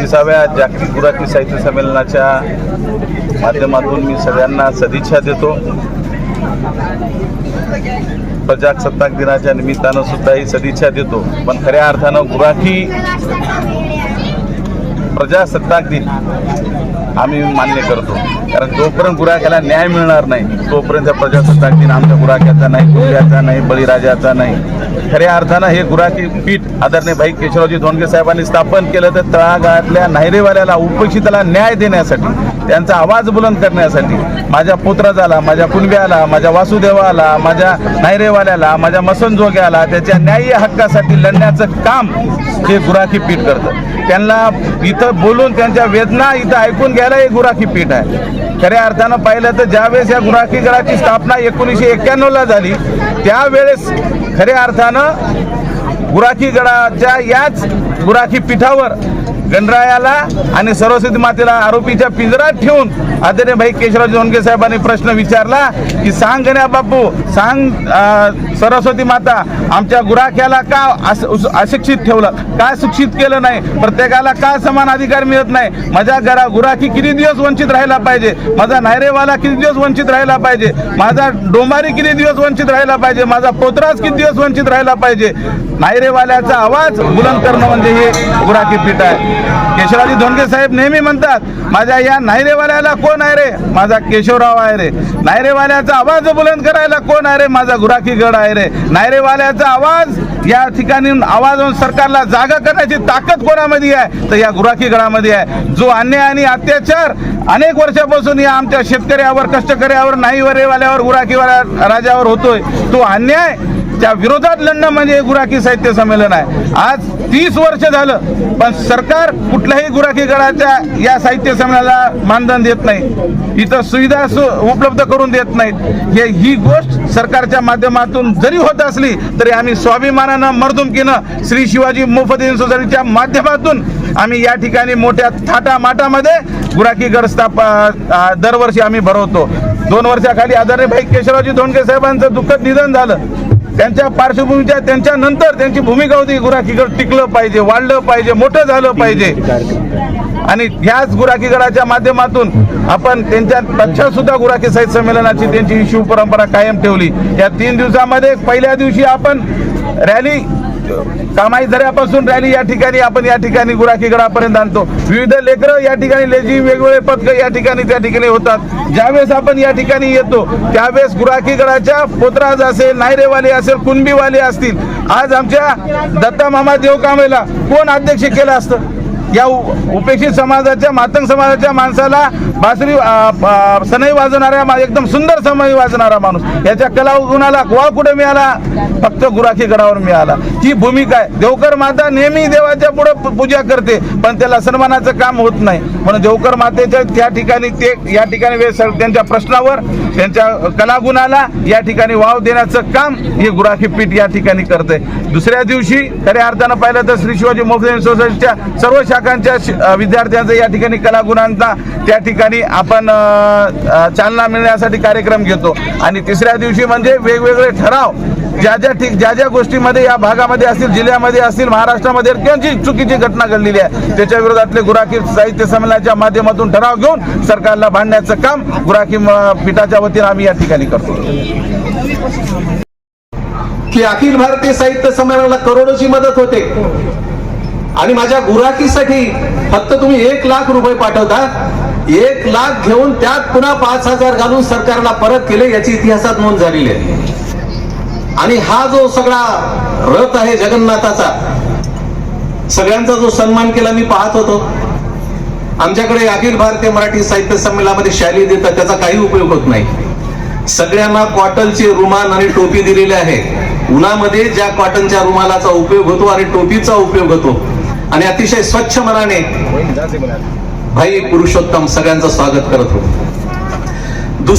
विसाव्या जागतिक गुराखी साहित्य संमेलनाच्या माध्यमातून मी सगळ्यांना सदिच्छा देतो. प्रजासत्ताक दिनाच्या निमित्तानं सुद्धा ही सदिच्छा देतो. पण खऱ्या अर्थानं गुराखी प्रजासत्ताक दिन आम्ही मान्य करतो. कारण जोपर्यंत गुराख्याला न्याय मिळणार नाही तोपर्यंत प्रजासत्ताक दिन आमच्या गुराख्याचा नाही कुर्ल्याचा नाही बळीराजाचा नाही. खऱ्या अर्थानं हे गुराखी पीठ आदरणीय भाई केशवरावजी धोंडगे साहेबांनी स्थापन केलं तर तळागाळातल्या नायरेवाल्याला उपेक्षिताला न्याय देण्यासाठी त्यांचा आवाज बुलंद करण्यासाठी माझ्या पुत्राजाला माझ्या कुणब्याला माझ्या वासुदेवाला माझ्या नायरेवाल्याला माझ्या मसनजोग्याला त्याच्या न्याय्य हक्कासाठी लढण्याचं काम हे गुराखी पीठ करतं. त्यांना इथं बोलून त्यांच्या वेदना इथं ऐकून घ्यायला हे गुराखी पीठ आहे. खऱ्या अर्थानं पाहिलं तर ज्यावेळेस या गुराखी गडाची स्थापना एकोणीसशे एक्क्याण्णवला झाली त्यावेळेस खऱ्या अर्थानं गुराखी गडाच्या याच गुराखी पीठावर गणरायाला आणि सरस्वती मातेला आरोपीच्या पिंजरात ठेवून आदरणीय भाई केशवराव जोनगे साहेबांनी प्रश्न विचारला की सांग गण्या बापू सांग सरस्वती माता आमच्या गुराख्याला का अशिक्षित ठेवलं? का शिक्षित केलं नाही? प्रत्येकाला का समान अधिकार मिळत नाही? माझ्या घरा गुराखी किती दिवस वंचित राहायला पाहिजे? माझा नायरेवाला किती दिवस वंचित राहायला पाहिजे? माझा डोंबारी किती दिवस वंचित राहायला पाहिजे? माझा पोतराज किती दिवस वंचित राहायला पाहिजे? नायरेवाल्याचा आवाज बुलंद करणं म्हणजे हे गुराखी पीठ आहे. केशवराजी धोंडगे साहेब नेहमी म्हणतात माझ्या या नायरेवाल्याला कोण आहे रे? माझा केशवराव आहे रे. नायरेवाल्याचा आवाज बुलंद करायला कोण आहे रे? माझा गुराखी गड आहे रे. नायरेवाल्याचा आवाज या ठिकाणी आवाज सरकारला जागा करण्याची ताकद कोणामध्ये आहे? तर या गुराखी गडामध्ये आहे. जो अन्याय आणि अत्याचार अनेक वर्षापासून या आमच्या शेतकऱ्यावर कष्टकऱ्यावर नाहीवरेवाल्यावर गुराखीवाल्या राजावर होतोय तो अन्याय त्या विरोधात लढणं म्हणजे गुराखी साहित्य संमेलन आहे. आज तीस वर्ष झालं पण सरकार कुठल्याही गुराखी गडाच्या या साहित्य संमेलनाला मानधन देत नाही. इथं सुविधा सु उपलब्ध करून देत नाहीत. हे ही गोष्ट सरकारच्या माध्यमातून जरी होत असली तरी आम्ही स्वाभिमानानं मर्दुमकीनं श्री शिवाजी मोफद्दीन सोसायटीच्या माध्यमातून आम्ही या ठिकाणी मोठ्या थाटा माटामध्ये गुराखी गड स्थाप दरवर्षी आम्ही भरवतो. दोन वर्षाखाली आदरणीय भाई केशवरावजी धोंडके साहेबांचं दुःखद निधन झालं. त्यांच्या पार्श्वभूमीच्या त्यांच्या नंतर त्यांची भूमिका होती गुराखीगड टिकलं पाहिजे वाढलं पाहिजे मोठं झालं पाहिजे. आणि ह्याच गुराखीगडाच्या माध्यमातून आपण त्यांच्या पक्षात सुद्धा गुराखी साहित्य संमेलनाची त्यांची शिवपरंपरा कायम ठेवली. या तीन दिवसामध्ये पहिल्या दिवशी आपण रॅली कामाई झऱ्यापासून रॅली या ठिकाणी आपण या ठिकाणी गुराखी गडापर्यंत आणतो. विविध लेकरं या ठिकाणी लेझी वेगवेगळे पथक या ठिकाणी त्या ठिकाणी होतात. ज्यावेळेस आपण या ठिकाणी येतो त्यावेळेस गुराखी गडाच्या पोतराज असेल नायरेवाले असेल कुणबीवाले असतील. आज आमच्या दत्ता मामा देवकामेला कोण अध्यक्ष केलं असतं? या उपेक्षित समाजाच्या मातंग समाजाच्या माणसाला बासरी सनई वाजवणाऱ्या मा- एकदम सुंदर सनई वाजवणारा माणूस. याच्या कला गुणाला वाव कुठे मिळाला? फक्त गुराखी गडावर मिळाला. ही भूमिका आहे देवकर माता नेहमी देवाच्या पुढे पूजा करते पण त्याला सन्मानाचं काम होत नाही. म्हणून देवकर मातेच्या त्या ठिकाणी ते या ठिकाणी त्यांच्या प्रश्नावर त्यांच्या कलागुणाला या ठिकाणी वाव देण्याचं काम हे गुराखी पीठ या ठिकाणी करते दुसऱ्या दिवशी खऱ्या अर्थानं पाहिलं तर श्री शिवाजी मोफदेव सोसायटीच्या सर्व लाखांच्या विद्यार्थ्यांचा या ठिकाणी कलागुणांचा त्या ठिकाणी आपण चालना मिळण्यासाठी कार्यक्रम घेतो. आणि तिसऱ्या दिवशी म्हणजे वेगवेगळे ठराव ज्या ज्या ठीक ज्या ज्या गोष्टीमध्ये या भागामध्ये असतील जिल्ह्यामध्ये असतील महाराष्ट्रामध्ये त्यांची चुकीची घटना घडलेली आहे. त्याच्या विरोधातले गुराखी साहित्य संमेलनाच्या माध्यमातून ठराव घेऊन सरकारला भांडण्याचं काम गुराखी पीठाच्या वतीने आम्ही या ठिकाणी करतो. की अखिल भारतीय साहित्य संमेलनाला करोडोची मदत होते. आणि माझ्या गुराखीसाठी फक्त तुम्ही एक लाख रुपये पाठवता. एक लाख घेऊन त्यात पुन्हा पाच हजार घालून सरकारला परत केले याची इतिहासात नोंद झालेली आहे. आणि हा जो सगळा रथ आहे जगन्नाथाचा सगळ्यांचा जो सन्मान केला मी पाहत होतो. आमच्याकडे अखिल भारतीय मराठी साहित्य संमेलनामध्ये शैली देतात त्याचा काही उपयोग होत नाही. सगळ्यांना कॉटनचे रुमाल आणि टोपी दिलेले आहे. उन्हामध्ये ज्या कॉटनच्या रुमालाचा उपयोग होतो आणि टोपीचा उपयोग होतो. आणि अतिशय स्वच्छ मनाने भाई पुरुषोत्तम सगळ्यांचं स्वागत करत होतो.